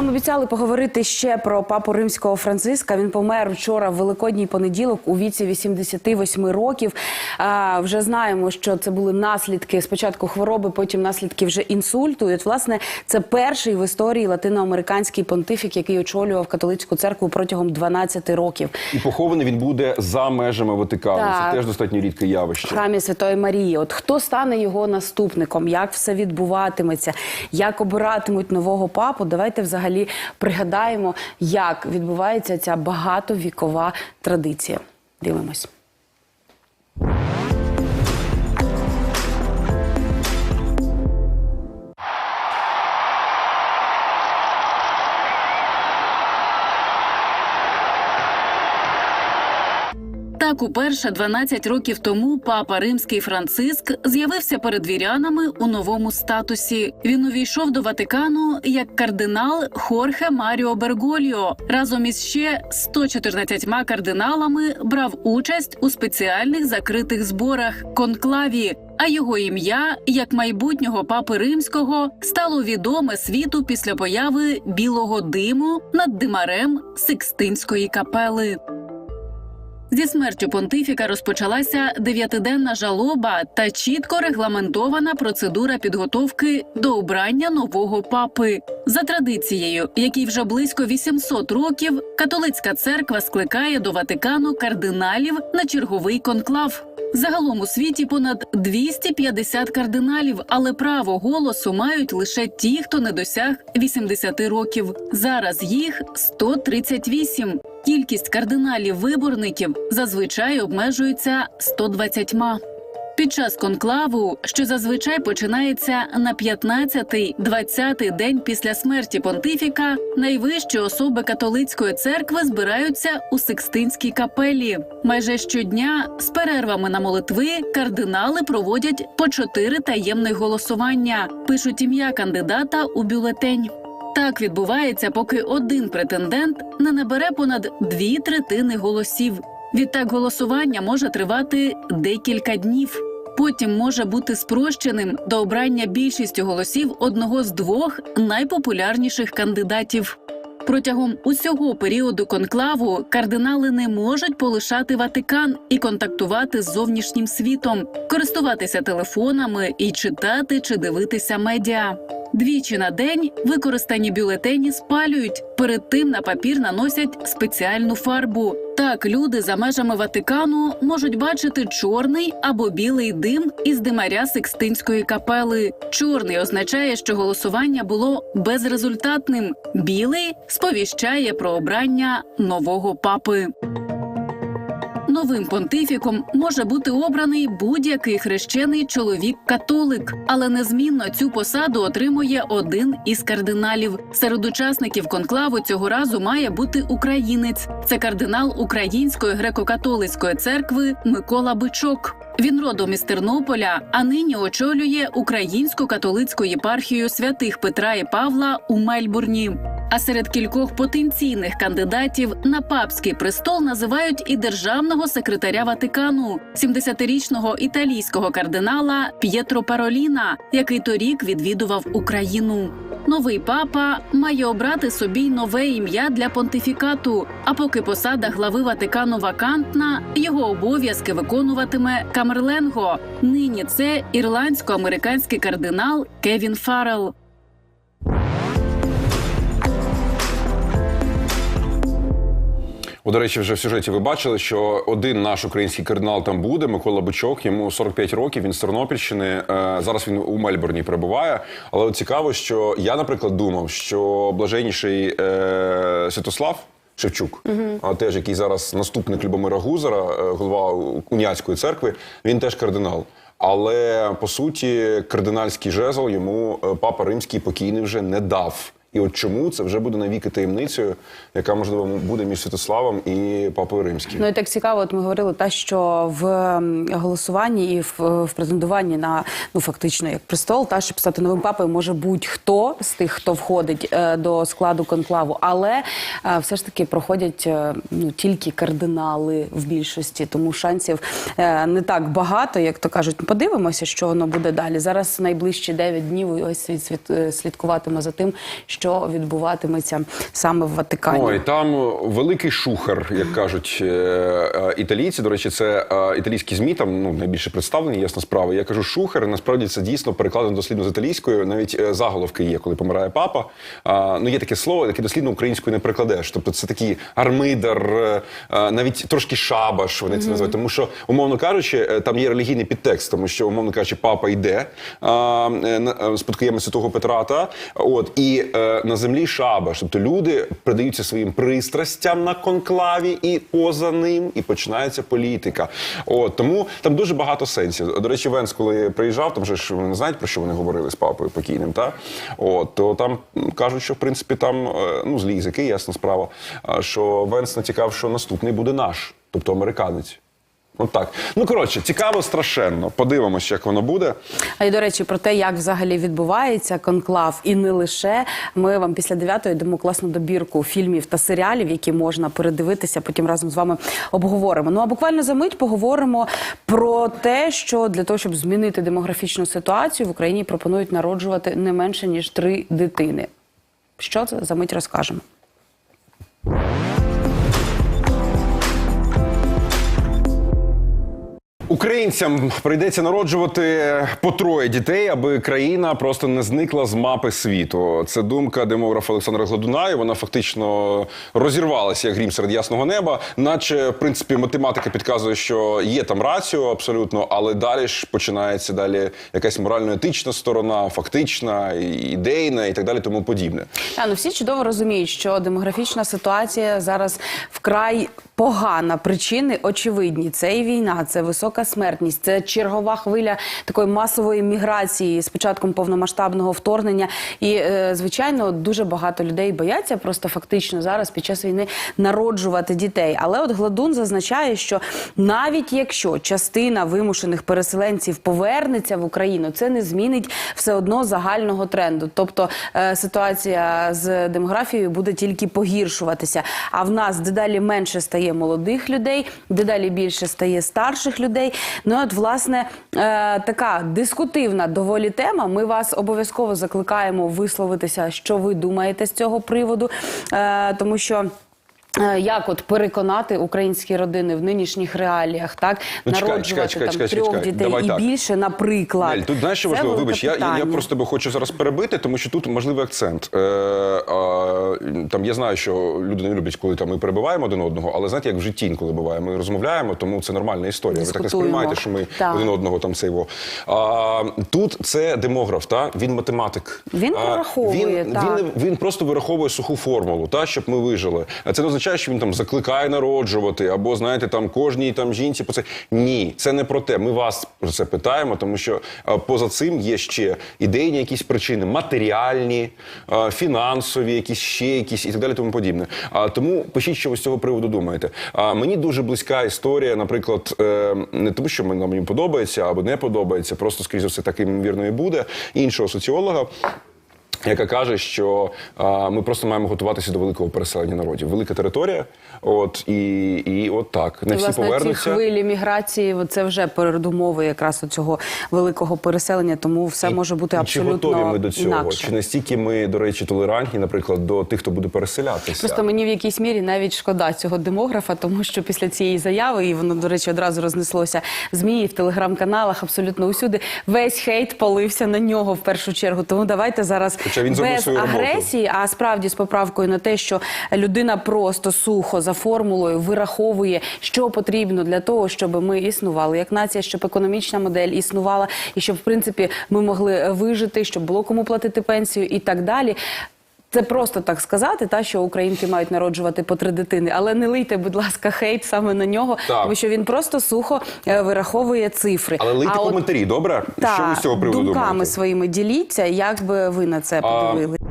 вам обіцяли поговорити ще про папу римського Франциска. Він помер вчора в великодній понеділок у віці 88 років. А, вже знаємо, що це були наслідки спочатку хвороби, потім наслідки вже інсульту. І от, власне, це перший в історії латиноамериканський понтифік, який очолював католицьку церкву протягом 12 років. І похований він буде за межами Ватикану. Так. Це теж достатньо рідке в явище. храмі Святої Марії. От хто стане його наступником, як все відбуватиметься, як обиратимуть нового папу? Давайте взагалі пригадаємо, як відбувається ця багатовікова традиція. Дивимось. Так, уперше 12 років тому папа римський Франциск з'явився перед вірянами у новому статусі. Він увійшов до Ватикану як кардинал Хорхе Маріо Бергольо. Разом із ще 114 кардиналами брав участь у спеціальних закритих зборах конклаві. А його ім'я, як майбутнього папи римського, стало відоме світу після появи білого диму над димарем Сикстинської капели. Зі смертю понтифіка розпочалася дев'ятиденна жалоба та чітко регламентована процедура підготовки до обрання нового папи. За традицією, якій вже близько 800 років, католицька церква скликає до Ватикану кардиналів на черговий конклав. Загалом у світі понад 250 кардиналів, але право голосу мають лише ті, хто не досяг 80 років. Зараз їх 138. Кількість кардиналів-виборників зазвичай обмежується 120. Під час конклаву, що зазвичай починається на 15-20 день після смерті понтифіка, найвищі особи католицької церкви збираються у Сикстинській капелі. Майже щодня з перервами на молитви кардинали проводять по чотири таємних голосування, пишуть ім'я кандидата у бюлетень. Так відбувається, поки один претендент не набере понад дві третини голосів. Відтак голосування може тривати декілька днів. Потім може бути спрощеним до обрання більшістю голосів одного з двох найпопулярніших кандидатів. Протягом усього періоду конклаву кардинали не можуть полишати Ватикан і контактувати з зовнішнім світом, користуватися телефонами і читати чи дивитися медіа. Двічі на день використані бюлетені спалюють. Перед тим на папір наносять спеціальну фарбу. Так люди за межами Ватикану можуть бачити чорний або білий дим із димаря Сикстинської капели. Чорний означає, що голосування було безрезультатним. Білий сповіщає про обрання нового папи. Новим понтифіком може бути обраний будь-який хрещений чоловік-католик, але незмінно цю посаду отримує один із кардиналів. Серед учасників конклаву цього разу має бути українець. Це кардинал Української греко-католицької церкви Микола Бичок. Він родом із Тернополя, а нині очолює українську католицьку єпархію святих Петра і Павла у Мельбурні. А серед кількох потенційних кандидатів на папський престол називають і державного секретаря Ватикану, 70-річного італійського кардинала П'єтро Пароліна, який торік відвідував Україну. Новий папа має обрати собі нове ім'я для понтифікату. А поки посада глави Ватикану вакантна, його обов'язки виконуватиме Камерленго. Нині це ірландсько-американський кардинал Кевін Фаррелл. О, до речі, вже в сюжеті ви бачили, що один наш український кардинал там буде. Микола Бичок, йому 45 років. Він з Тернопільщини. Е, Зараз він у Мельбурні перебуває. Але цікаво, що я, наприклад, думав, що блаженніший е, Святослав. Шевчук, а теж який зараз наступник Любомира Гузера, е, голова уніатської церкви, він теж кардинал. Але по суті, кардинальський жезл йому папа римський покійний вже не дав. І от чому це вже буде навіки таємницею, яка можливо буде між Святославом і Папою Римським. Ну і так цікаво, от ми говорили те, що в голосуванні і в, в претендуванні на ну фактично як престол, та щоб стати новим папою може будь-хто з тих, хто входить е, до складу конклаву, але е, все ж таки проходять е, ну тільки кардинали в більшості, тому шансів е, не так багато, як то кажуть. Подивимося, що воно буде далі. Зараз найближчі 9 днів ось світ е, слідкуватиме за тим, що відбуватиметься саме в Ватикані. Ой, там великий шухер, як кажуть е, е, італійці. До речі, це е, італійські змі там ну найбільше представлені, ясна справа. Я кажу шухер. Насправді це дійсно перекладено дослідно з італійською. Навіть заголовки є, коли помирає папа. Ну є таке слово, яке дослідно українською не перекладеш. Тобто це такий армидар, навіть трошки шабаш. Вони це називають. Тому що, умовно кажучи, там є релігійний підтекст, тому що, умовно кажучи, папа йде спадкоємець святого Петра. Та, от і е, на землі шабаш. Тобто люди придаються своїм пристрастям на конклаві і поза ним, і починається політика. От тому там дуже багато сенсів. До речі, Венс, коли приїжджав, там же ж вони знають про що вони говорили з папою покійним. Та от то там кажуть, що в принципі там е, ну злі язики, ясна справа. Що Венс натякав, що наступний буде наш, тобто американець. От так. Ну коротше, цікаво страшенно. Подивимось, як воно буде. А й до речі, про те, як взагалі відбувається конклав, і не лише ми вам після дев'ятої дамо класну добірку фільмів та серіалів, які можна передивитися. Потім разом з вами обговоримо. Ну а буквально за мить поговоримо про те, що для того, щоб змінити демографічну ситуацію, в Україні пропонують народжувати не менше ніж три дитини. Що це за мить розкажемо? Українцям прийдеться народжувати по троє дітей, аби країна просто не зникла з мапи світу. Це думка демографа Олександра Гладуна. Вона фактично розірвалася як грім серед ясного неба. Наче, в принципі, математика підказує, що є там раціо абсолютно, але далі ж починається далі якась морально-етична сторона, фактична, ідейна і так далі, тому подібне. Та, ну всі чудово розуміють, що демографічна ситуація зараз вкрай погана. Причини очевидні. Це і війна, це висока смертність, це чергова хвиля такої масової міграції з початком повномасштабного вторгнення. І е, звичайно, дуже багато людей бояться просто фактично зараз під час війни народжувати дітей. Але от Гладун зазначає, що навіть якщо частина вимушених переселенців повернеться в Україну, це не змінить все одно загального тренду. Тобто е, ситуація з демографією буде тільки погіршуватися. А в нас дедалі менше стає молодих людей, дедалі більше стає старших людей. Ну от власне е, така дискутивна доволі тема. Ми вас обов'язково закликаємо висловитися, що ви думаєте з цього приводу, е, тому що. Е, Як от переконати українські родини в нинішніх реаліях, так Ну, чекай, народжувати чекай, там чекай, чекай, трьох чекай. дітей Давай і так. більше, наприклад. Нель, тут знаєш, що важливо? Вибач, я, я, я просто тебе хочу зараз перебити, тому що тут можливий акцент. Е, а, там я знаю, що люди не люблять, коли там ми перебиваємо один одного, але знаєте, як в житті інколи буває, ми розмовляємо, тому це нормальна історія. Ви так не сприймаєте, що ми Так. один одного там сейво. А, тут це демограф, та він математик. Він А, прораховує, він, так. він, він просто вираховує суху формулу, та щоб ми вижили. Це не означає, що він там закликає народжувати, або знаєте, там кожній там жінці по це. Ні, це не про те. Ми вас про це питаємо, тому що а, поза цим є ще ідейні якісь причини, матеріальні, а, фінансові, якісь ще якісь і так далі, тому подібне. А тому пишіть, що ви з цього приводу думаєте. А мені дуже близька історія, наприклад, е, не тому, що нам подобається або не подобається, просто скрізь все так ймовірно і буде іншого соціолога. Яка каже, що а, ми просто маємо готуватися до великого переселення народів. Велика територія, от і, і от так не І, всі власне, ці хвилі міграції це вже передумови якраз цього великого переселення, тому все може бути абсолютно Чи готові ми до цього? інакше. Чи настільки ми, до речі, толерантні, наприклад, до тих, хто буде переселятися? Просто мені в якійсь мірі навіть шкода цього демографа, тому що після цієї заяви, і воно, до речі, одразу рознеслося в ЗМІ, і в телеграм-каналах, абсолютно усюди. Весь хейт полився на нього в першу чергу. Тому давайте зараз Хоча він без свою роботу. агресії, а справді з поправкою на те, що людина просто сухо за формулою вираховує, що потрібно для того, щоб ми існували як нація, щоб економічна модель існувала, і щоб в принципі ми могли вижити, щоб було кому платити пенсію і так далі. Це просто так сказати, та що українки мають народжувати по три дитини, але не лийте, будь ласка, хейт саме на нього, Так. тому що він просто сухо е, вираховує цифри. Але лийте А от, коментарі, добре? та, що ви з цього приводу думками думаєте? своїми діліться, як би ви на це подивилися?